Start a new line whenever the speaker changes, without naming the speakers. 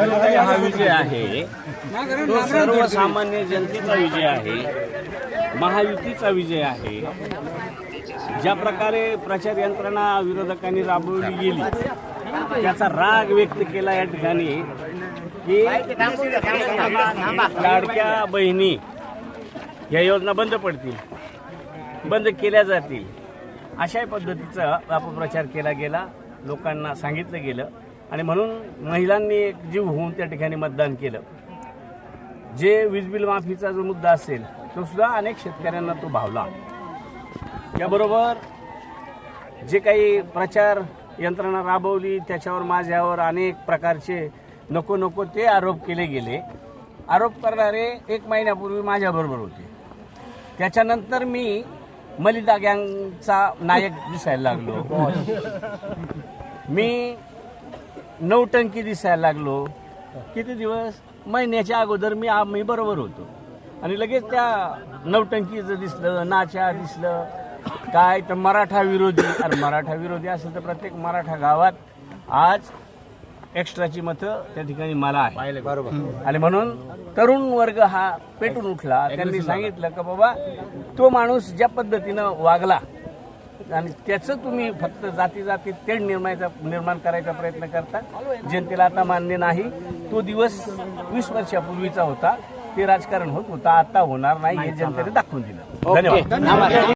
हा विजय आहे. तो सर्वसामान्य जनतेचा विजय आहे. महायुतीचा विजय आहे. ज्या प्रकारे प्रचार यंत्रणा विरोधकांनी राबवली गेली त्याचा राग व्यक्त केला या ठिकाणी की लाडक्या बहिणी या योजना बंद पडतील बंद केल्या जातील. अशा पद्धतीचा अपप्रचार केला गेला. लोकांना सांगितलं गेलं. आणि म्हणून महिलांनी एक जीव होऊन त्या ठिकाणी मतदान केलं. जे वीज बिल माफीचा जो मुद्दा असेल तो सुद्धा अनेक शेतकऱ्यांना तो भावला. त्याबरोबर जे काही प्रचार यंत्रणा राबवली त्याच्यावर माझ्यावर अनेक प्रकारचे नको नको ते आरोप केले गेले. आरोप करणारे एक महिन्यापूर्वी माझ्याबरोबर होते. त्याच्यानंतर मी मलिदा गँगचा नायक दिसायला लागलो. मी नौटंकी दिसायला लागलो. किती दिवस? महिन्याच्या अगोदर मी मी बरोबर होतो. आणि लगेच त्या नौटंकीचं दिसलं नाच्या दिसलं. काय? तर मराठा विरोधी. अरे मराठा विरोधी असेल तर प्रत्येक मराठा गावात आज एक्स्ट्राची मतं त्या ठिकाणी मला आहे
बरोबर.
आणि म्हणून तरुण वर्ग हा पेटून उठला. त्यांनी सांगितलं का बाबा तो माणूस ज्या पद्धतीनं वागला आणि त्याचं तुम्ही फक्त जाती जाती तेढ निर्मायचा निर्माण करायचा प्रयत्न करता. जनतेला आता मान्य नाही. तो दिवस वीस वर्षापूर्वीचा होता. ते राजकारण होत होता. आता होणार नाही हे जनतेने दाखवून दिलं. धन्यवाद.